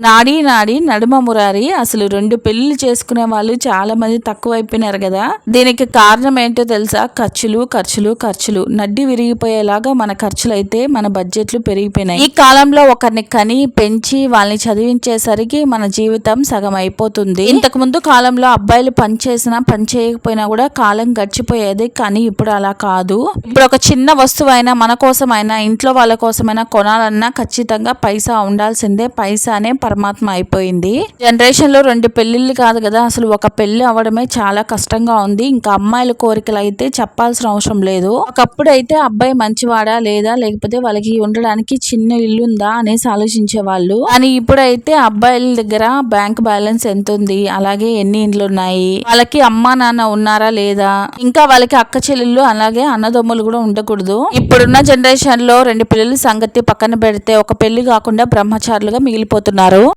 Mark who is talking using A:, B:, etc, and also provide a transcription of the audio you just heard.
A: నాడి నాడి నడుమ మురారి. అసలు రెండు పెళ్ళిళ్ళు చేసుకునే వాళ్ళు చాలా మంది తక్కువైపోయినారు కదా. దీనికి కారణం ఏంటో తెలుసా? ఖర్చులు ఖర్చులు ఖర్చులు. నడ్డి విరిగిపోయేలాగా మన ఖర్చులు అయితే మన బడ్జెట్లు పెరిగిపోయినాయి. ఈ కాలంలో ఒకరిని కని పెంచి వాళ్ళని చదివించేసరికి మన జీవితం సగం అయిపోతుంది ఇంతకు ముందు కాలంలో అబ్బాయిలు పని చేసినా పని చేయకపోయినా కూడా కాలం గడిచిపోయేది. కానీ ఇప్పుడు అలా కాదు. ఇప్పుడు ఒక చిన్న వస్తువైనా మన కోసమైనా ఇంట్లో వాళ్ళ కోసమైనా కొనాలన్నా ఖచ్చితంగా పైసా ఉండాల్సిందే. పైసానే పరమాత్మ అయిపోయింది. జనరేషన్లో రెండు పెళ్ళిళ్ళు కాదు కదా అసలు ఒక పెళ్ళి అవ్వడమే చాలా కష్టంగా ఉంది. ఇంకా అమ్మాయిల కోరికలు అయితే చెప్పాల్సిన అవసరం లేదు. ఒకప్పుడు అయితే అబ్బాయి మంచివాడా లేదా లేకపోతే వాళ్ళకి ఉండడానికి చిన్న ఇల్లు ఉందా అనేసి ఆలోచించే వాళ్ళు కానీ ఇప్పుడైతే అబ్బాయిల దగ్గర బ్యాంక్ బ్యాలెన్స్ ఎంత ఉంది? అలాగే ఎన్ని ఇండ్లు ఉన్నాయి? వాళ్ళకి అమ్మా నాన్న ఉన్నారా లేదా? ఇంకా వాళ్ళకి అక్క చెల్లెళ్ళు అలాగే అన్నదమ్ములు కూడా ఉండకూడదు. ఇప్పుడున్న జనరేషన్లో రెండు పిల్లల సంగతి పక్కన పెడితే ఒక పెళ్ళి కాకుండా బ్రహ్మచారులుగా మిగిలిపోతున్నారు.